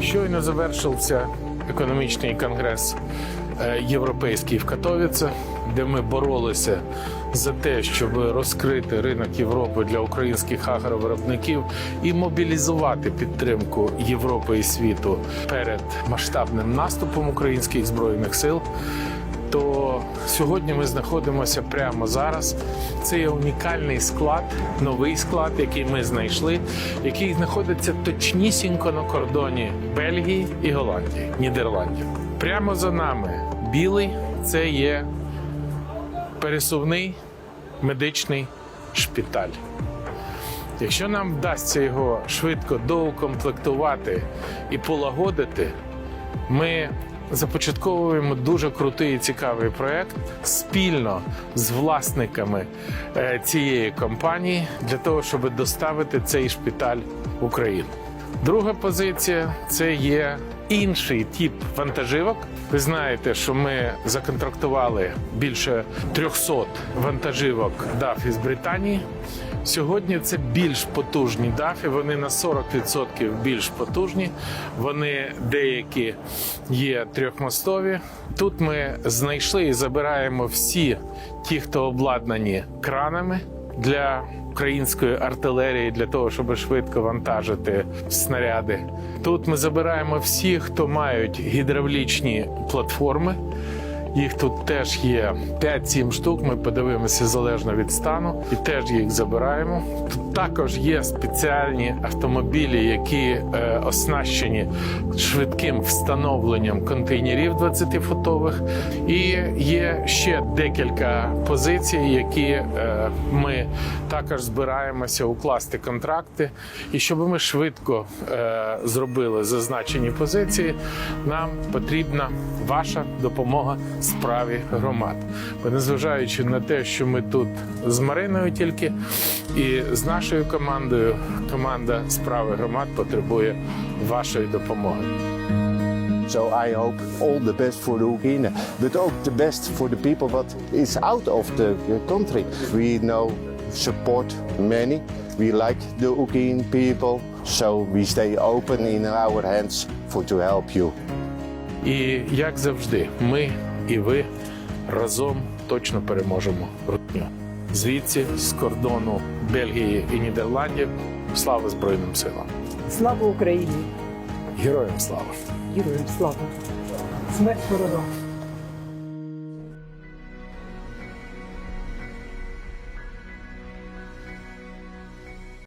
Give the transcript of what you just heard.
Щойно завершився економічний конгрес е, європейський в Катовіце, де ми боролися за те, щоб розкрити ринок Європи для українських агровиробників і мобілізувати підтримку Європи і світу перед масштабним наступом українських збройних сил. То сьогодні ми знаходимося прямо зараз. Це є унікальний склад, новий склад, який ми знайшли, який знаходиться точнісінько на кордоні Бельгії і Голландії, Нідерландів. Прямо за нами білий це є пересувний медичний шпиталь. Якщо нам вдасться його швидко доукомплектувати і полагодити, ми започатковуємо дуже крутий і цікавий проект спільно з власниками е, цієї компанії для того, щоб доставити цей шпиталь в Україну. Друга позиція це є інший тип вантажівок. Ви знаєте, що ми законтрактували більше 300 вантажівок DAF із Британії. Сьогодні це більш потужні дафи. Вони на 40% більш потужні. Вони деякі є трьохмостові. Тут ми знайшли і забираємо всі ті, хто обладнані кранами для української артилерії для того, щоб швидко вантажити снаряди. Тут ми забираємо всіх, хто мають гідравлічні платформи. Їх тут теж є 5-7 штук. Ми подивимося залежно від стану, і теж їх забираємо. Тут також є спеціальні автомобілі, які е, оснащені швидким встановленням контейнерів 20-футових. І є ще декілька позицій, які е, ми також збираємося укласти контракти. І щоб ми швидко е, зробили зазначені позиції, нам потрібна ваша допомога справі громад. Бо незважаючи на те, що ми тут з Мариною тільки і з нашою командою, команда справи громад потребує вашої допомоги. So I hope all the best for the Ukraine, but also the best for the people what is out of the country. We know support many. We like the Ukraine people, so we stay open in our hands for to help you. І як завжди, ми і ви разом точно переможемо рутню. Звідси з кордону Бельгії і Нідерландів. Слава Збройним силам! Слава Україні! Героям слава! Героям слава! Смерть ворогам!